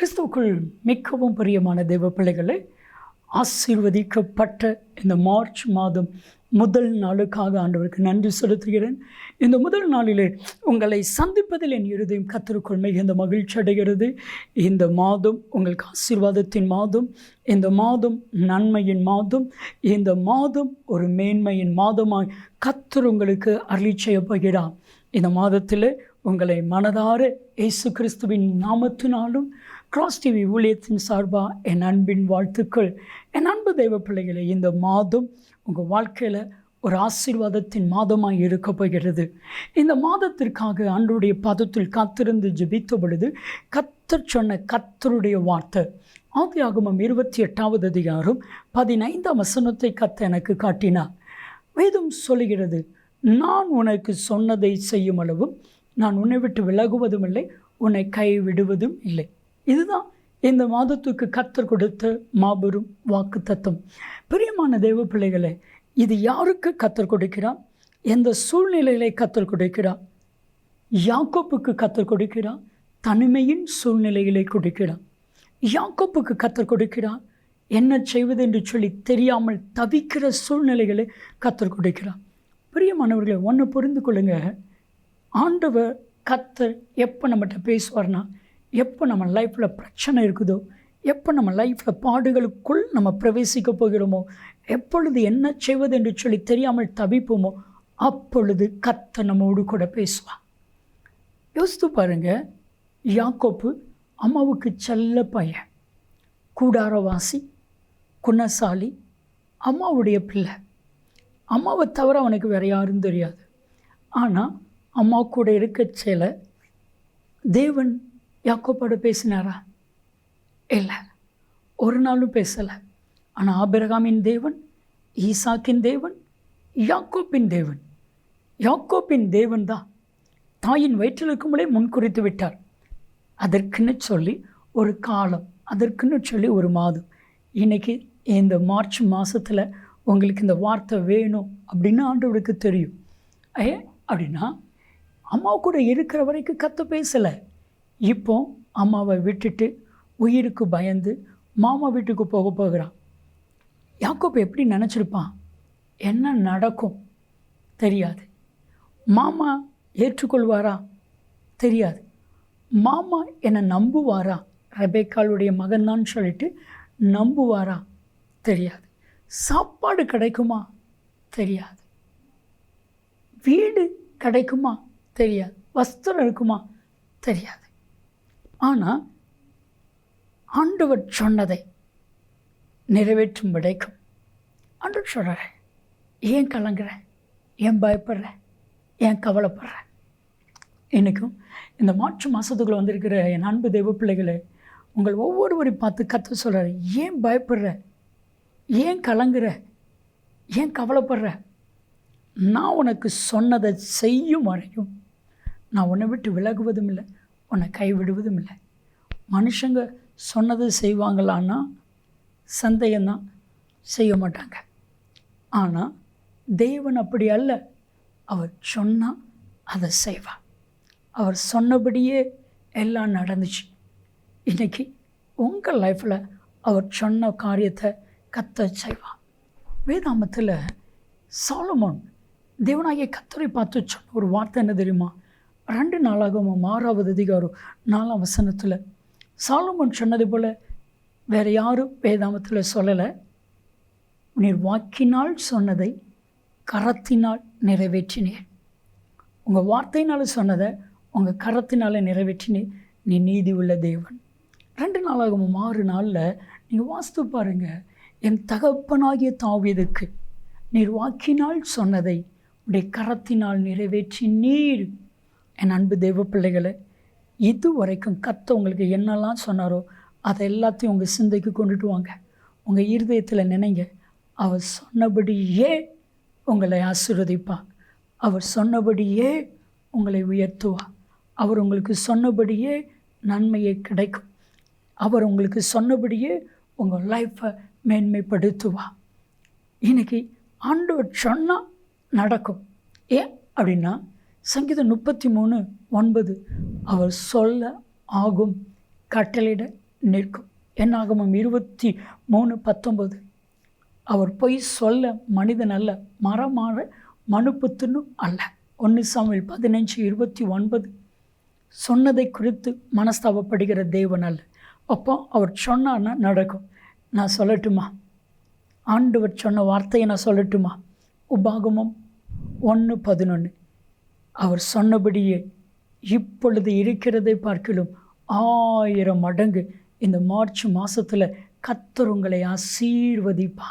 கிறிஸ்துவுக்குள் மிகவும் பிரியமான தெய்வ பிள்ளைகளை ஆசீர்வதிக்கப்பட்ட இந்த மார்ச் மாதம் முதல் நாளுக்காக ஆண்டவருக்கு நன்றி செலுத்துகிறேன். இந்த முதல் நாளிலே உங்களை சந்திப்பதில் என் இருதயம் கத்திருக்குள் மிகுந்த மகிழ்ச்சி அடைகிறது. இந்த மாதம் உங்களுக்கு ஆசீர்வாதத்தின் மாதம் இந்த மாதம் நன்மையின் மாதம் இந்த மாதம் ஒரு மேன்மையின் மாதமாய் கத்தர் உங்களுக்கு அருளி செய்ய போகிறார் இந்த மாதத்தில் உங்களை மனதார இயேசு கிறிஸ்துவின் நாமத்தினாலும் கிராஸ் டிவி ஊழியத்தின் சார்பாக என் அன்பின் வாழ்த்துக்கள். என் அன்பு தெய்வ பிள்ளைகளை இந்த மாதம் உங்கள் வாழ்க்கையில் ஒரு ஆசீர்வாதத்தின் மாதமாக இருக்க போகிறது. இந்த மாதத்திற்காக அன்றுடைய பதத்தில் காத்திருந்து ஜெபித்த பொழுது கத்தர் சொன்ன கத்தருடைய வார்த்தை ஆதியாகமம் இருபத்தி எட்டாவது அதிகாரம் பதினைந்தாம் வசனத்தை கத்த எனக்கு காட்டினார். வேதம் சொல்லுகிறது நான் உனக்கு சொன்னதை செய்யும் அளவும் நான் உன்னை விட்டு விலகுவதும் இல்லை உன்னை கைவிடுவதும் இல்லை. இதுதான் இந்த மாதத்துக்கு கத்தர் கொடுத்த மாபெரும் வாக்கு தத்துவம் பிரியமான தெய்வ பிள்ளைகளை இது யாருக்கு கத்தர் கொடுக்கிறார்? எந்த சூழ்நிலைகளை கத்தர் கொடுக்கிறார்? யாக்கோப்புக்கு கத்தர் கொடுக்கிறார்? தனிமையின் சூழ்நிலைகளை கொடுக்கிறார். யாக்கோப்புக்கு கத்தர் கொடுக்கிறார்? என்ன செய்வது என்று சொல்லி தெரியாமல் தவிக்கிற சூழ்நிலைகளை கத்தர் கொடுக்கிறார். பிரியமானவர்களை ஒன்று புரிந்து கொள்ளுங்க. ஆண்டவர் கத்தர் எப்போ நம்மகிட்ட பேசுவார்னா எப்போ நம்ம லைஃப்பில் பிரச்சனை இருக்குதோ எப்போ நம்ம லைஃப்பில் பாடுகளுக்குள் நம்ம பிரவேசிக்க போகிறோமோ எப்பொழுது என்ன செய்வது என்று சொல்லி தெரியாமல் தவிப்போமோ அப்பொழுது கத்த நம்மோடு கூட பேசுவான் யோசித்து பாருங்க யாக்கோப்பு அம்மாவுக்கு செல்ல பையன் கூடாரவாசி குணசாலி அம்மாவுடைய பிள்ளை. அம்மாவை தவிர அவனுக்கு வேறு யாரும் தெரியாது. ஆனால் அம்மா கூட இருக்க சில தேவன் யாக்கோப்போட பேசினாரா? இல்லை ஒரு நாளும் பேசலை. ஆனால் ஆபிரகாமின் தேவன் ஈசாக்கின் தேவன் யாக்கோப்பின் தேவன். யாக்கோப்பின் தேவன் தான் தாயின் வயிற்றில் முன்குறித்து விட்டார். அதற்குன்னு சொல்லி ஒரு காலம் அதற்குன்னு சொல்லி ஒரு மாதம். இன்றைக்கி இந்த மார்ச் மாதத்தில் உங்களுக்கு இந்த வார்த்தை வேணும் அப்படின்னு ஆண்டவருக்கு தெரியும். ஏ அப்படின்னா அம்மா கூட இருக்கிற வரைக்கும் கற்று பேசலை. இப்போ அம்மாவை விட்டுட்டு உயிருக்கு பயந்து மாமா வீட்டுக்கு போக போகிறான் யாக்கோப் எப்படி நினச்சிருப்பான்? என்ன நடக்கும்? தெரியாது. மாமா ஏற்றுக்கொள்வாரா? தெரியாது. மாமா என்னை நம்புவாரா? ரெபேக்காளுடைய மகன்தான் சொல்லிட்டு நம்புவாரா? தெரியாது. சாப்பாடு கிடைக்குமா? தெரியாது. வீடு கிடைக்குமா? தெரியாது. வஸ்திரம் இருக்குமா? தெரியாது. ஆனால் ஆண்டவர் சொன்னதை நிறைவேற்றும் விடைக்கும் ஆண்டவர் சொல்கிற ஏன் கலங்குற? ஏன் பயப்படுற? ஏன் கவலைப்படுற? இன்றைக்கும் இந்த மாற்று மாதத்துக்குள்ளே வந்திருக்கிற என் அன்பு தெய்வ பிள்ளைகளை உங்கள் ஒவ்வொருவரையும் பார்த்து கற்று சொல்கிறார் ஏன் பயப்படுற? ஏன் கலங்குற? ஏன் கவலைப்படுற? நான் உனக்கு சொன்னதை செய்யும் வரையும் நான் உன்னை விட்டு விலகுவதும் இல்லை. உன்னை கைவிடுவதும் இல்லை. மனுஷங்க சொன்னது செய்வாங்களான்னா சந்தேகம்தான் செய்ய மாட்டாங்க. ஆனால் தேவன் அப்படி அல்ல. அவர் சொன்னால் அதை செய்வார் அவர் சொன்னபடியே எல்லாம் நடந்துச்சு. இன்றைக்கி உங்கள் லைஃப்பில் அவர் சொன்ன காரியத்தை கத்த செய்வார் வேதாமத்தில் சாலமோன் தேவனாகிய கத்தரை பார்த்து சொன்ன ஒரு வார்த்தை என்ன தெரியுமா? ரெண்டு நாளாகவும் ஆறாவது அதிகாரம் நாலாம் வசனத்தில் சாலமன் சொன்னது போல் வேறு யாரும் வேதாமத்தில் சொல்லலை. நீர் வாக்கினால் சொன்னதை கரத்தினால் நிறைவேற்றினீர். உங்கள் வார்த்தையினால் சொன்னதை உங்கள் கரத்தினால் நிறைவேற்றினீர். நீ நீதி உள்ள தேவன். ரெண்டு நாளாகவும் ஆறு நாளில் நீங்கள் வாஸ்து பாருங்கள் என் தகப்பனாகிய தாவியதுக்கு நீர் வாக்கினால் சொன்னதை உடைய கரத்தினால் நிறைவேற்றி நீர் என் அன்பு தெய்வ பிள்ளைகளை இது வரைக்கும் கத்த உங்களுக்கு என்னெல்லாம் சொன்னாரோ அதை எல்லாத்தையும் உங்கள் சிந்தைக்கு கொண்டுட்டு வாங்க. உங்கள் இருதயத்தில் நினைங்க. அவர் சொன்னபடியே உங்களை ஆசீர்வதிப்பா. அவர் சொன்னபடியே உங்களை உயர்த்துவா. அவர் உங்களுக்கு சொன்னபடியே நன்மையை கிடைக்கும். அவர் உங்களுக்கு சொன்னபடியே உங்கள் லைஃப்பை மேன்மைப்படுத்துவா. இன்றைக்கி ஆண்டவர் சொன்னால் நடக்கும். ஏன் அப்படின்னா சங்கீதம் முப்பத்தி மூணு ஒன்பது. அவர் சொல்ல ஆகும் கட்டளையிட நிற்கும். என்னாகமும் இருபத்தி மூணு பத்தொன்பது. அவர் பொய் சொல்ல மனிதன் அல்ல மரமாற மனுப்புத்துன்னு அல்ல. ஒன்று சாமியில் பதினஞ்சு இருபத்தி ஒன்பது. சொன்னதை குறித்து மனஸ்தாபப்படுகிற தேவன் அல்ல. அப்போ அவர் சொன்னான்னா நடக்கும். நான் சொல்லட்டுமா? ஆண்டவர் சொன்ன வார்த்தையை நான் சொல்லட்டுமா? உபாகமம் ஒன்று பதினொன்று அவர் சொன்னபடியே இப்பொழுது இருக்கிறதை பார்க்கலும் ஆயிரம் மடங்கு இந்த மார்ச் மாதத்தில் கத்தர் உங்களை ஆசீர்வதிப்பா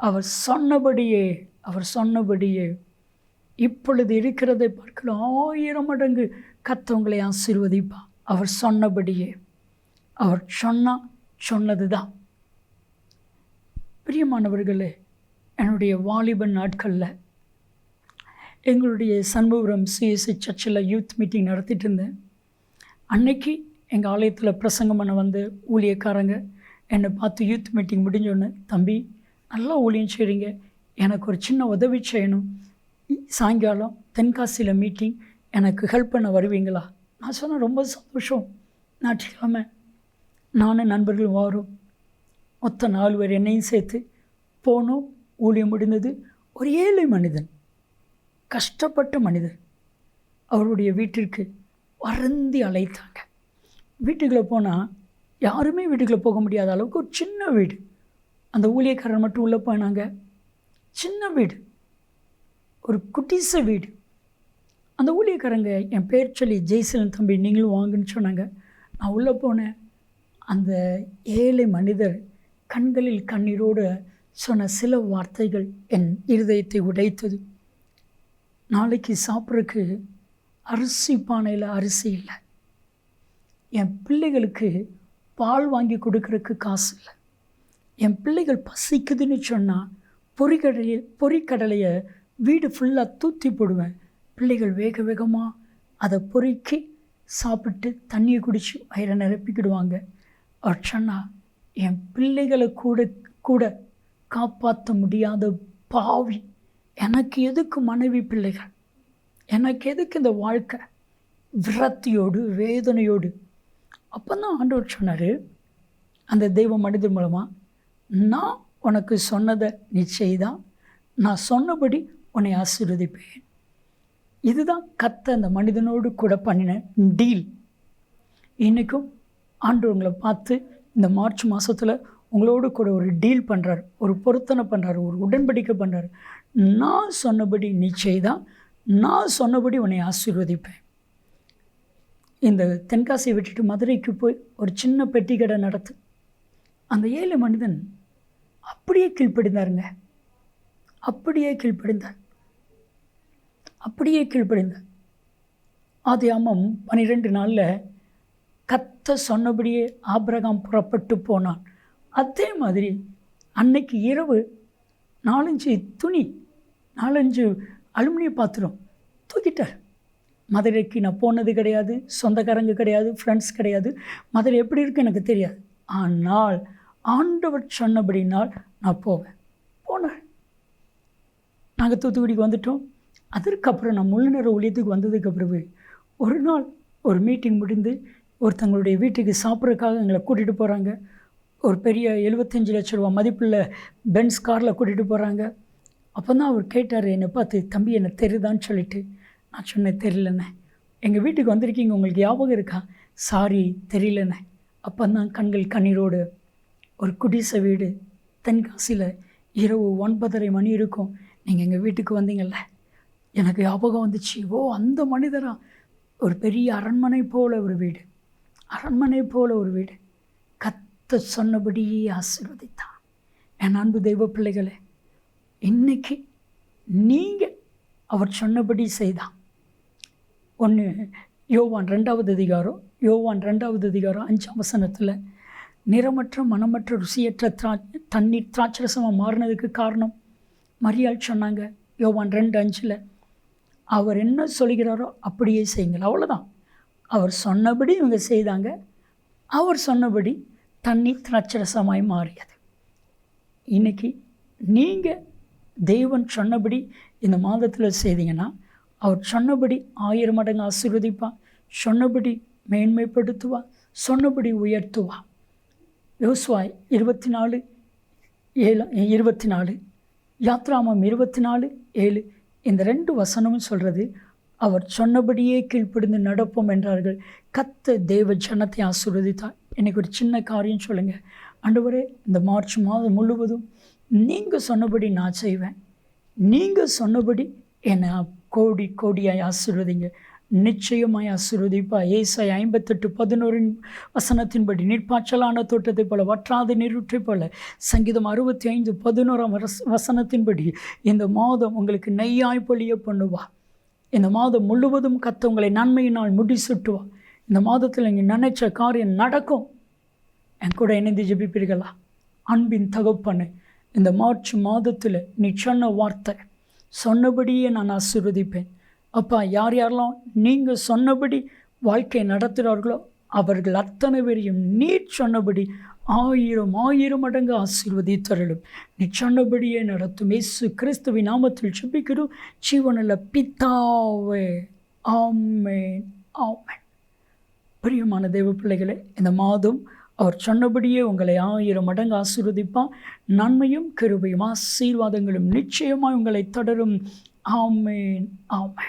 அவர் சொன்னபடியே அவர் சொன்னபடியே இப்பொழுது இருக்கிறதை பார்க்கலாம் ஆயிரம் மடங்கு கத்தவங்களை ஆசீர்வதிப்பா அவர் சொன்னபடியே அவர் சொன்னா சொன்னது தான் பிரியமானவர்களே என்னுடைய வாலிபன் நாட்களில் எங்களுடைய சண்முகபுரம் சிஎஸ்சி சர்ச்சில் யூத் மீட்டிங் நடத்திட்டு இருந்தேன். அன்னைக்கு எங்கள் ஆலயத்தில் பிரசங்கம் பண்ண வந்து ஊழியக்காரங்க என்னை பார்த்து யூத் மீட்டிங் முடிஞ்சோடனே தம்பி நல்லா ஊழியம் செய்கிறீங்க எனக்கு ஒரு சின்ன உதவி செய்யணும். சாயங்காலம் தென்காசியில் மீட்டிங் எனக்கு ஹெல்ப் பண்ண வருவீங்களா? நான் சொன்னேன் ரொம்ப சந்தோஷம். ஞாயிற்றுக்கிழமை நானும் நண்பர்கள் வரோம். மொத்த நாலு பேர் என்னையும் சேர்த்து போனோம். ஊழியம் முடிந்தது. ஒரு ஏழை மனிதன் கஷ்டப்பட்ட மனிதர் அவருடைய வீட்டிற்கு வறந்தி அழைத்தாங்க. வீட்டுக்குள்ளே போனால் யாருமே வீட்டுக்குள்ளே போக முடியாத அளவுக்கு ஒரு சின்ன வீடு. அந்த ஊழியக்காரர் மட்டும் உள்ளே போனாங்க. சின்ன வீடு. ஒரு குட்டிச வீடு. அந்த ஊழியக்காரங்க என் பேர் சொல்லி ஜெய்சலன் தம்பி நீங்களும் வாங்கன்னு சொன்னாங்க. நான் உள்ளே போனேன். அந்த ஏழை மனிதர் கண்களில் கண்ணீரோடு சொன்ன சில வார்த்தைகள் என் இருதயத்தை உடைத்தது. நாளைக்கு சாப்பிட்றதுக்கு அரிசி பானையில் அரிசி இல்லை. என் பிள்ளைகளுக்கு பால் வாங்கி கொடுக்கறதுக்கு காசு இல்லை. என் பிள்ளைகள் பசிக்குதுன்னு சொன்னால் பொறிக்கடலையை பொறிக்கடலையை வீடு ஃபுல்லாக தூத்தி போடுவேன். பிள்ளைகள் வேக வேகமாக அதை பொறுக்கி சாப்பிட்டு தண்ணியை குடித்து வயிறை நிரப்பிக்கிடுவாங்க. அவர் சொன்னால் என் பிள்ளைகளை கூட கூட காப்பாற்ற முடியாத பாவி. எனக்கு எதுக்கு மனைவி பிள்ளைகள்? எனக்கு எதுக்கு இந்த வாழ்க்கை? விரத்தியோடு வேதனையோடு. அப்போ தான் ஆண்டவர் சொன்னார் அந்த தெய்வ மனிதர் மூலமாக நான் உனக்கு சொன்னதை நீ செய்தான் நான் சொன்னபடி உன்னை ஆசீர்வதிப்பேன். இதுதான் கத்த அந்த மனிதனோடு கூட பண்ணின டீல். இன்றைக்கும் ஆண்டு உங்களை பார்த்து இந்த மார்ச் மாதத்தில் உங்களோடு கூட ஒரு டீல் பண்ணுறாரு ஒரு பொருத்தனை பண்ணுறாரு ஒரு உடன்படிக்கை பண்ணுறாரு நான் சொன்னபடி நீ செய்தான் நான் சொன்னபடி உன்னை ஆசீர்வதிப்பேன். இந்த தென்காசியை விட்டுட்டு மதுரைக்கு போய் ஒரு சின்ன பெட்டி கடை நடத்து. அந்த ஏழு மனிதன் அப்படியே கீழ்ப்படிந்தாருங்க. அப்படியே கீழ்ப்படிந்தார். அப்படியே கீழ்ப்படிந்தார். ஆதி ஆமம் பன்னிரெண்டு நாளில் கத்த சொன்னபடியே ஆபிரகாம் புறப்பட்டு போனான். அதே மாதிரி அன்னைக்கு இரவு நாலஞ்சு துணி நாலஞ்சு அலுமினிய பாத்திரம் தூக்கிட்டார். மதுரைக்கு நான் போனது கிடையாது சொந்தக்காரங்க கிடையாது ஃப்ரெண்ட்ஸ் கிடையாது. மதுரை எப்படி இருக்கு எனக்கு தெரியாது. ஆனால் ஆண்டவர் சொன்னபடினால் நான் போவேன். போனேன் நாங்கள் தூத்துக்குடிக்கு வந்துட்டோம். அதற்கப்புறம் நான் முழு நேர ஊழியத்துக்கு வந்ததுக்கு பிறகு ஒரு நாள் ஒரு மீட்டிங் முடிந்து ஒருத்தங்களுடைய வீட்டுக்கு சாப்பிட்றதுக்காக எங்களை கூட்டிகிட்டு போகிறாங்க ஒரு பெரிய எழுபத்தஞ்சு லட்ச ரூபா மதிப்புள்ள பென்ஸ் காரில் கூட்டிகிட்டு போகிறாங்க அப்போ தான் அவர் கேட்டார் என்னை பார்த்து தம்பி என்னை தெரியுதான்னு சொல்லிட்டு. நான் சொன்னேன் தெரியலண்ணே. எங்கள் வீட்டுக்கு வந்திருக்கீங்க உங்களுக்கு ஞாபகம் இருக்கா? சாரி தெரியலண்ணே. அப்போ தான் கண்கள் கண்ணீரோடு ஒரு குடிசை வீடு தென்காசியில் இரவு ஒன்பதரை மணி இருக்கும். நீங்கள் எங்கள் வீட்டுக்கு வந்தீங்கல்ல? எனக்கு ஞாபகம் வந்துச்சு. ஓ அந்த மனிதராக ஒரு பெரிய அரண்மனை போல் ஒரு வீடு. அரண்மனை போல் ஒரு வீடு. கத்த சொன்னபடியே ஆசீர்வதித்தான். என் அன்பு தெய்வ பிள்ளைகளே இன்னைக்கு நீங்கள் அவர் சொன்னபடி செய்தான். ஒன்று யோவான் ரெண்டாவது அதிகாரம் யோவான் ரெண்டாவது அதிகாரம் அஞ்சாம் வசனத்தில் நிறமற்ற மனமற்ற ருசியற்ற திரா தண்ணீர் திராட்சரசமாக மாறினதுக்கு காரணம்? மரியாள் சொன்னாங்க யோவான் ரெண்டு அஞ்சில் அவர் என்ன சொல்கிறாரோ அப்படியே செய்யுங்கள். அவ்வளோதான் அவர் சொன்னபடி இவங்க செய்தாங்க. அவர் சொன்னபடி தண்ணி திராட்சரசமாய் மாறியது. இன்னைக்கு நீங்கள் தெய்வன் சொன்னபடி இந்த மாதத்தில் செய்தீங்கன்னா அவர் சொன்னபடி ஆயிரம் மடங்கு ஆசீர்வதிப்பார் சொன்னபடி மேன்மைப்படுத்துவா சொன்னபடி உயர்த்துவா. யோசுவாய் இருபத்தி நாலு ஏழு இருபத்தி நாலு யாத்ராமம் இருபத்தி நாலு ஏழு இந்த ரெண்டு வசனமும் சொல்கிறது அவர் சொன்னபடியே கீழ்ப்படிந்து நடப்போம் என்றார்கள். கத்த தேவ ஜனத்தை ஆசீர்வதித்தார். எனக்கு ஒரு சின்ன காரியம் சொல்லுங்கள் ஆண்டவரே இந்த மார்ச் மாதம் முழுவதும் நீங்கள் சொன்னபடி நான் செய்வேன். நீங்கள் சொன்னபடி என்னை கோடி கோடியாய் ஆசீர்வதிங்க. நிச்சயமாய் ஆசீர்வதிப்பா. ஏசாய் ஐம்பத்தெட்டு பதினோரின் வசனத்தின்படி நீர்ப்பாய்ச்சலான தோட்டத்தைப் போல வற்றாத நீரூற்றைப் போல சங்கீதம் அறுபத்தி ஐந்து பதினோராம் வச வசனத்தின்படி இந்த மாதம் உங்களுக்கு நெய்யாய் பொழிய பண்ணுவா. இந்த மாதம் முழுவதும் கத்தவங்களை நன்மையினால் முடி சுட்டுவா. இந்த மாதத்தில் நீங்கள் நினைச்ச காரியம் நடக்கும். என் கூட இணைந்து ஜெபிப்பீர்களா? அன்பின் தகப்பனு இந்த மார்ச் மாதத்தில் நீ சொன்ன வார்த்தை சொன்னபடியே நான் ஆசீர்வதிப்பேன். அப்பா யார் யாரெல்லாம் நீங்கள் சொன்னபடி வாழ்க்கை நடத்துகிறார்களோ அவர்கள் அத்தனை பேரையும் நீர் சொன்னபடி ஆயிரம் ஆயிரம் மடங்கு ஆசீர்வதித்தருளும். நீ சொன்னபடியே நடத்தும். இயேசு கிறிஸ்துவின் நாமத்தில் ஜெபிக்கிறோம். ஜீவனில் பித்தாவே ஆமேன் ஆமேன். பிரியமான தேவ பிள்ளைகளே இந்த மாதம் அவர் சொன்னபடியே உங்களை ஆயிரம் மடங்கு ஆசீர்வதிப்பான் நன்மையும் கிருபையும் ஆசீர்வாதங்களும் நிச்சயமாக உங்களை தொடரும். ஆமேன் ஆமேன்.